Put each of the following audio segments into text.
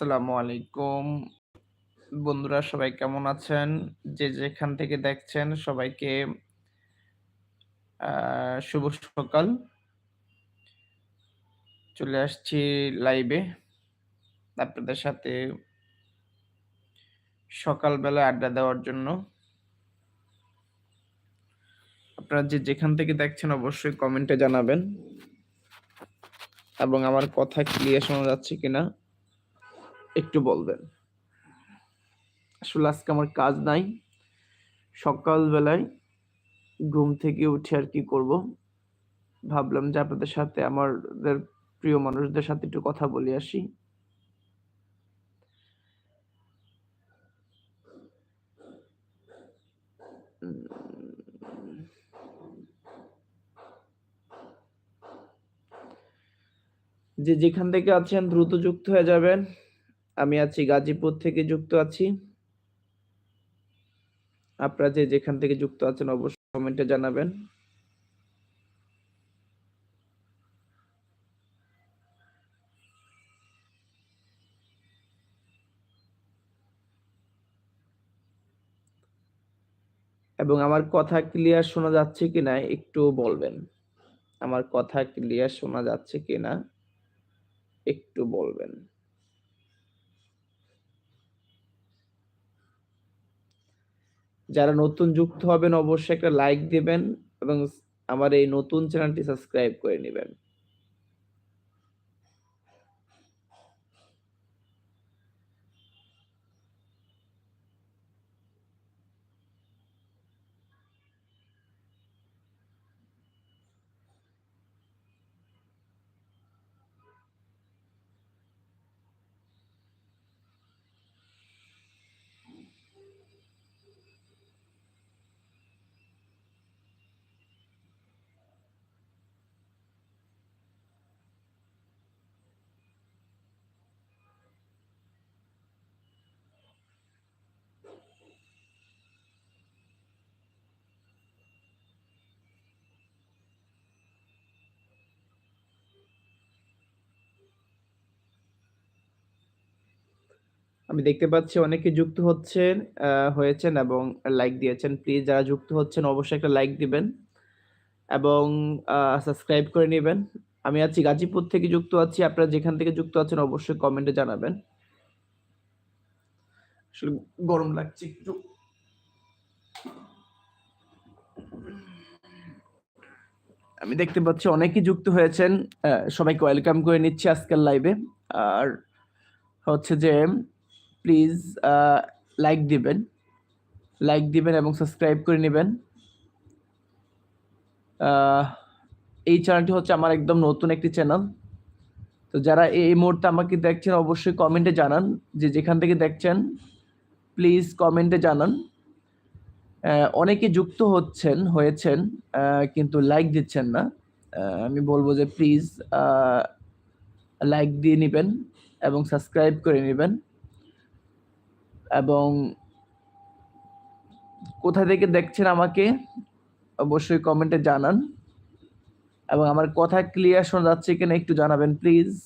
আসসালামু আলাইকুম। বন্ধুরা, সবাই কেমন আছেন? যে যেখান থেকে দেখছেন সবাইকে শুভ সকাল। চলে আসছি লাইভে আপনাদের সাথে সকালবেলা আড্ডা দেওয়ার জন্য। আপনারা যে যেখান থেকে দেখছেন অবশ্যই কমেন্টে জানাবেন। এবং আমার কথা ক্লিয়ার শোনা যাচ্ছে কিনা একটু বলবেন। আসলে আজকে আমার কাজ নাই। সকালবেলায় ঘুম থেকে উঠে আর কি করব? ভাবলাম যে আপনাদের সাথে আমাদের প্রিয় মানুষদের সাথে একটু কথা বলে আসি। যে যেখান থেকে আছেন দ্রুত যুক্ত হয়ে যাবেন। আমি আছি গাজীপুর থেকে যুক্ত আছি। আপনারা যে যেখান থেকে যুক্ত আছেন অবশ্যই কমেন্টে জানাবেন। এবং আমার কথা ক্লিয়ার শোনা যাচ্ছে কিনা একটু বলবেন। আমার কথা ক্লিয়ার শোনা যাচ্ছে কিনা একটু বলবেন। যারা নতুন যুক্ত হবেন, অবশ্যই একটা লাইক দিবেন এবং আমার এই নতুন চ্যানেলটি সাবস্ক্রাইব করে নিবেন। আমি দেখতে পাচ্ছি অনেকে যুক্ত হচ্ছেন হয়েছেন এবং লাইক দিয়েছেন। প্লিজ যারা যুক্ত হচ্ছেন অবশ্যই একটা লাইক দিবেন এবং সাবস্ক্রাইব করে নেবেন আমি আছি গাজীপুর থেকে যুক্ত আছি। আপনারা যেখান থেকে যুক্ত আছেন অবশ্যই কমেন্টে জানাবেন। আসলে গরম লাগছে একটু। আমি দেখতে পাচ্ছি অনেকেই যুক্ত হয়েছেন। সবাইকে ওয়েলকাম করে নিচ্ছি আজকের লাইভে। আর হচ্ছে যে প্লিজ লাইক দিবেন। লাইক দিবেন এবং সাবস্ক্রাইব করে নেবেন এই চ্যানেলটি হচ্ছে আমার একদম নতুন একটি চ্যানেল। তো যারা এই মুহূর্তে আমাকে দেখছেন, অবশ্যই কমেন্টে জানান যে যেখান থেকে দেখছেন প্লিজ কমেন্টে জানান। অনেকে যুক্ত হচ্ছেন, হয়েছেন কিন্তু লাইক দিচ্ছেন না। আমি বলব যে প্লিজ লাইক দিয়ে নিবেন এবং সাবস্ক্রাইব করে নিবেন। এবং কোথা থেকে দেখছেন আমাকে, অবশ্যই কমেন্টে জানান। এবং আমার কথা ক্লিয়ার শোনা যাচ্ছে কিনা একটু জানাবেন প্লিজ।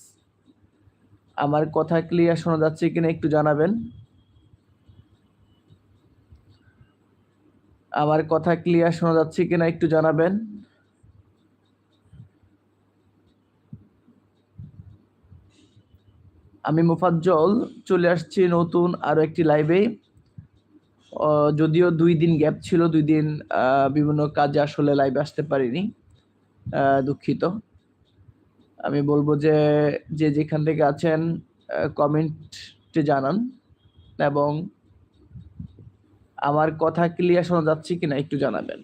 আমার কথা ক্লিয়ার শোনা যাচ্ছে কিনা একটু জানাবেন। আমার কথা ক্লিয়ার শোনা যাচ্ছে কিনা একটু জানাবেন। আমি মুফাজ্জল চলে আসছি নতুন আরও একটি লাইভে। যদিও দুই দিন গ্যাপ ছিল। দুই দিন বিভিন্ন কাজে আসলে লাইভে আসতে পারিনি। দুঃখিত। আমি বলব যে, যে যেখান থেকে আছেন কমেন্টে জানান এবং আমার কথা ক্লিয়ার শোনা যাচ্ছে কিনা একটু জানাবেন।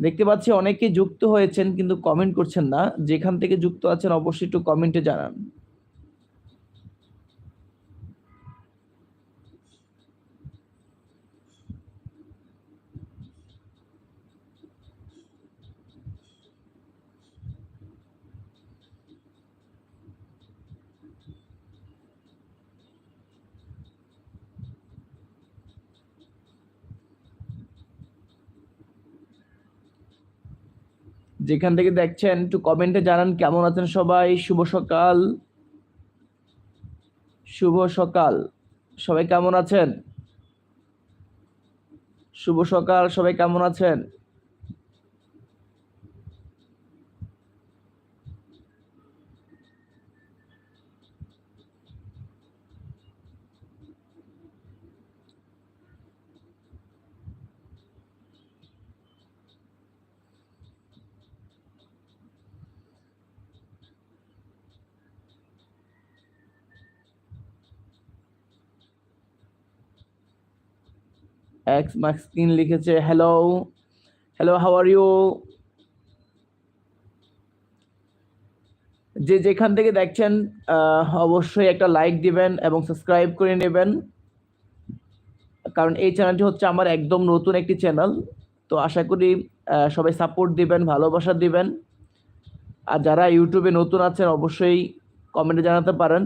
দেখতে পাচ্ছি অনেকে যুক্ত হয়েছেন কিন্তু কমেন্ট করছেন না। যেখান থেকে যুক্ত আছেন অবশ্যই একটু কমেন্টে জানান। যেখান থেকে দেখছেন, একটু কমেন্টে জানান কেমন আছেন সবাই। শুভ সকাল। শুভ সকাল। সবাই কেমন আছেন? শুভ সকাল, সবাই কেমন আছেন? এক্স মাক্সকিন লিখেছে hello hello how are you যে যেখান থেকে দেখছেন অবশ্যই একটা লাইক দিবেন এবং সাবস্ক্রাইব করে নেবেন। কারণ এই চ্যানেলটি হচ্ছে আমার একদম নতুন একটি চ্যানেল তো আশা করি সবাই সাপোর্ট দিবেন, ভালোবাসা দিবেন। আর যারা ইউটিউবে নতুন আছেন, অবশ্যই কমেন্টে জানাতে পারেন।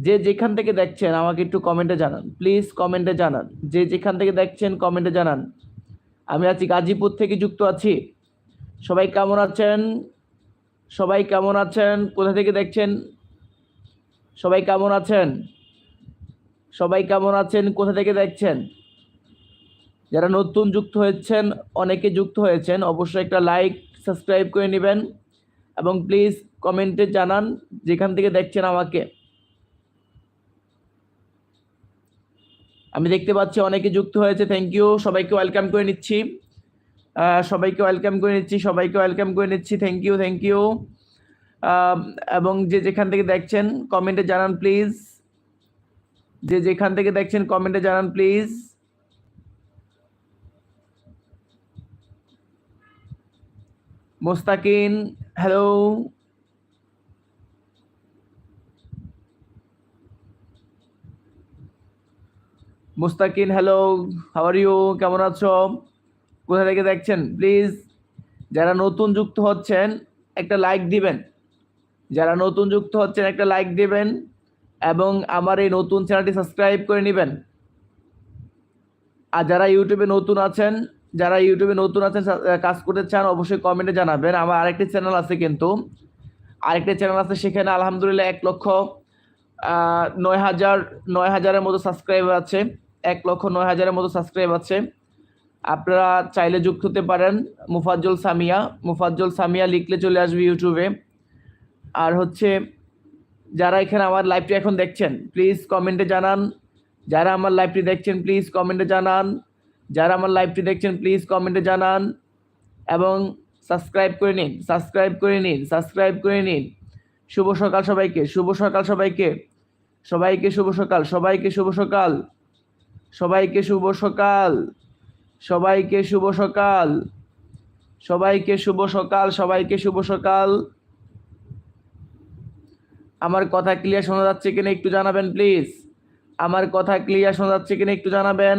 যে যেখান থেকে দেখছেন, আমাকে একটু কমেন্টে জানান। প্লিজ কমেন্টে জানান। যে যেখান থেকে দেখছেন কমেন্টে জানান। আমি আছি গাজীপুর থেকে যুক্ত আছি। সবাই কেমন আছেন? সবাই কেমন আছেন? কোথা থেকে দেখছেন? সবাই কেমন আছেন? সবাই কেমন আছেন? কোথা থেকে দেখছেন? যারা নতুন যুক্ত হয়েছেন, অনেকে যুক্ত হয়েছেন, অবশ্যই একটা লাইক সাবস্ক্রাইব করে নেবেন। এবং প্লিজ কমেন্টে জানান, যেখান থেকে দেখছেন আমাকে। আমি দেখতে পাচ্ছি অনেকে যুক্ত হয়েছে থ্যাংক ইউ সবাইকে ওয়েলকাম করে নিচ্ছি। সবাইকে ওয়েলকাম করে নিচ্ছি, সবাইকে ওয়েলকাম করে নিচ্ছি থ্যাংক ইউ থ্যাংক ইউ এবং যে যেখান থেকে দেখছেন কমেন্টে জানান প্লিজ যে যেখান থেকে দেখছেন কমেন্টে জানান please Mostakin hello Mustakin hello how are you কেমন আছো? কোথা থেকে দেখছেন? প্লিজ যারা নতুন যুক্ত হচ্ছেন, একটা লাইক দিবেন। যারা নতুন যুক্ত হচ্ছেন, একটা লাইক দিবেন এবং আমার এই নতুন চ্যানেলটি সাবস্ক্রাইব করে নেবেন। আর যারা ইউটিউবে নতুন আছেন, যারা ইউটিউবে নতুন আছেন কাজ করতে চান, অবশ্যই কমেন্টে জানাবেন। আমার আরেকটি চ্যানেল আছে কিন্তু। আরেকটি চ্যানেল আছে, সেখানে আলহামদুলিল্লাহ এক লক্ষ নয় হাজার, নয় হাজারের মতো সাবস্ক্রাইবার আছে। এক লক্ষ নয় হাজারের মতো সাবস্ক্রাইব আছে। আপনারা চাইলে যুক্ত হতে পারেন মুফাজ্জল সামিয়া। মুফাজ্জল সামিয়া লিখলে চলে আসবে ইউটিউবে। আর হচ্ছে, যারা এখানে আমার লাইভটি এখন দেখছেন প্লিজ কমেন্টে জানান। যারা আমার লাইভটি দেখছেন প্লিজ কমেন্টে জানান। যারা আমার লাইভটি দেখছেন প্লিজ কমেন্টে জানান। এবং সাবস্ক্রাইব করে নিন সাবস্ক্রাইব করে নিন সাবস্ক্রাইব করে নিন। শুভ সকাল সবাইকে, শুভ সকাল সবাইকে। সবাইকে শুভ সকাল, সবাইকে শুভ সকাল। সবাইকে শুভ সকাল। সবাইকে শুভ সকাল। সবাইকে শুভ সকাল, সবাইকে শুভ সকাল। আমার কথা ক্লিয়ার শোনা যাচ্ছে কিনা একটু জানাবেন প্লিজ আমার কথা ক্লিয়ার শোনা যাচ্ছে কিনা একটু জানাবেন?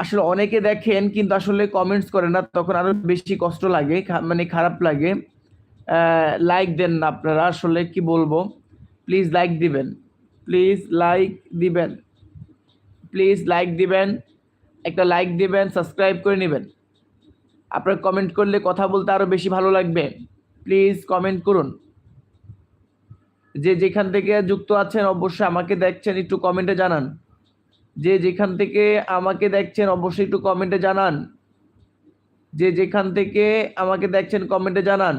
আসলে অনেকে দেখেন কিন্তু আসলে কমেন্টস করে না, তখন আরও বেশি কষ্ট লাগে মানে খারাপ লাগে। লাইক দেন না আপনারা, আসলে কি বলব? প্লিজ লাইক দিবেন। প্লিজ লাইক দিবেন। প্লিজ লাইক দিবেন, একটা লাইক দিবেন সাবস্ক্রাইব করে নেবেন। আপনার কমেন্ট করলে কথা বলতে আরও বেশি ভালো লাগবে। প্লিজ কমেন্ট করুন। যে যেখান থেকে যুক্ত আছেন, অবশ্যই আমাকে দেখছেন, একটু কমেন্টে জানান। যে যেখান থেকে আমাকে দেখছেন, অবশ্যই একটু কমেন্টে জানান। যে যেখান থেকে আমাকে দেখছেন কমেন্টে জানান।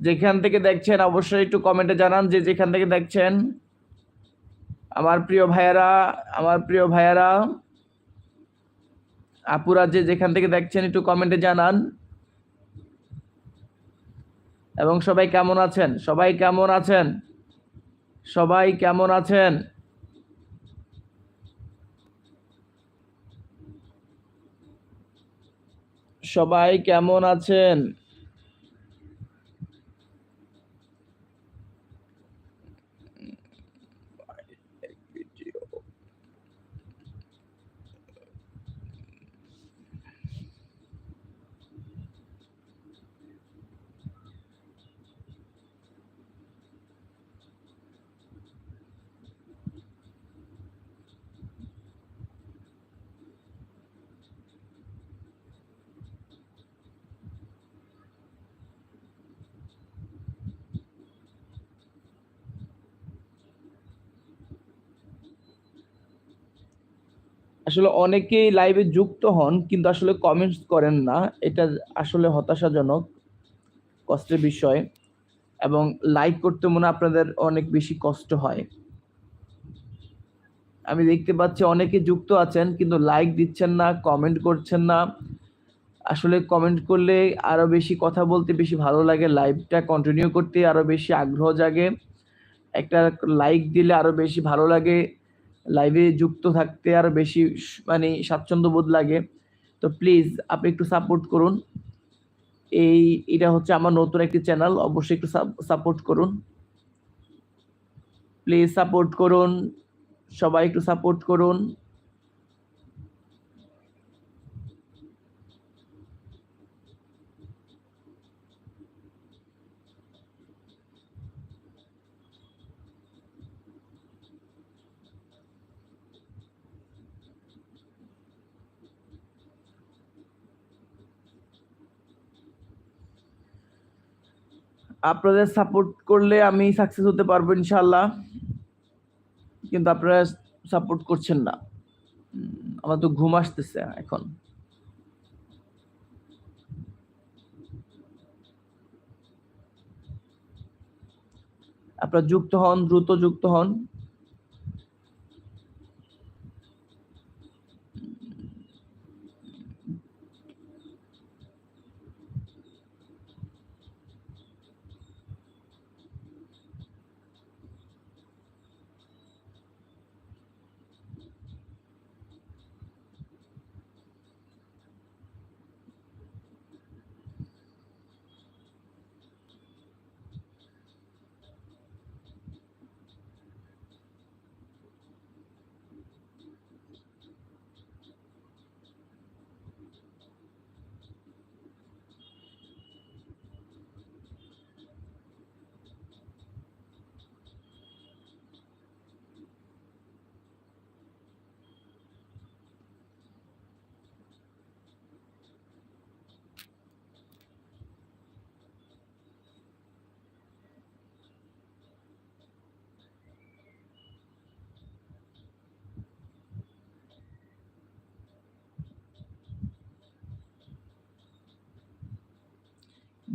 যেখান থেকে দেখছেন অবশ্যই একটু কমেন্টে জানান যে যেখান থেকে দেখছেন। আমার প্রিয় ভাইয়েরা, আমার প্রিয় ভাইয়েরা, আপুরা যে যেখান থেকে দেখছেন একটু কমেন্টে জানান। এবং সবাই কেমন আছেন? সবাই কেমন আছেন? সবাই কেমন আছেন? সবাই কেমন আছেন? আসলে অনেকেই লাইভে যুক্ত হন, কিন্তু আসলে কমেন্টস করেন না। এটা আসলে হতাশাজনক কষ্টের বিষয় এবং লাইক করতে মনে আপনাদের অনেক বেশি কষ্ট হয়। আমি দেখতে পাচ্ছি অনেকে যুক্ত আছেন, কিন্তু লাইক দিচ্ছেন না কমেন্ট করছেন না। আসলে কমেন্ট করলে আরও বেশি কথা বলতে বেশি ভালো লাগে লাইভটা কন্টিনিউ করতে আরও বেশি আগ্রহ জাগে। একটা লাইক দিলে আরও বেশি ভালো লাগে। লাইভে যুক্ত থাকতে আর বেশি মানে স্বাচ্ছন্দ্য বোধ লাগে। তো প্লিজ আপনি একটু সাপোর্ট করুন। এই, এটা হচ্ছে আমার নতুন একটি চ্যানেল অবশ্যই একটু সাপোর্ট করুন। প্লিজ সাপোর্ট করুন। সবাই একটু সাপোর্ট করুন। আপনাদের সাপোর্ট করলে আমি সাকসেস হতে পারব ইনশাল্লাহ কিন্তু আপনারা সাপোর্ট করছেন না। আমার তো ঘুম আসতেছে এখন। আপনারা যুক্ত হন, দ্রুত যুক্ত হন।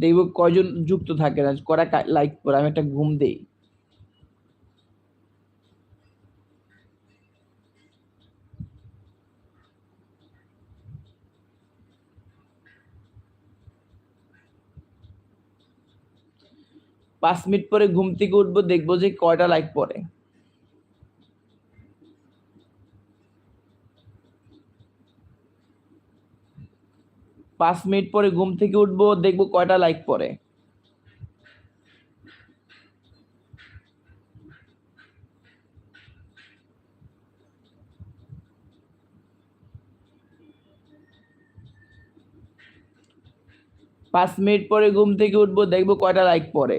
দেখব কয়জন যুক্ত থাকে না, করা লাইক করে, আমি একটা ঘুম দেই। পাঁচ মিনিট পরে ঘুম থেকে উঠবো, দেখব যে কয়টা লাইক পড়ে। পাঁচ মিনিট পরে ঘুম থেকে উঠবো, দেখব কয়টা লাইক পরে পাঁচ মিনিট পরে ঘুম থেকে উঠবো, দেখব কয়টা লাইক পড়ে।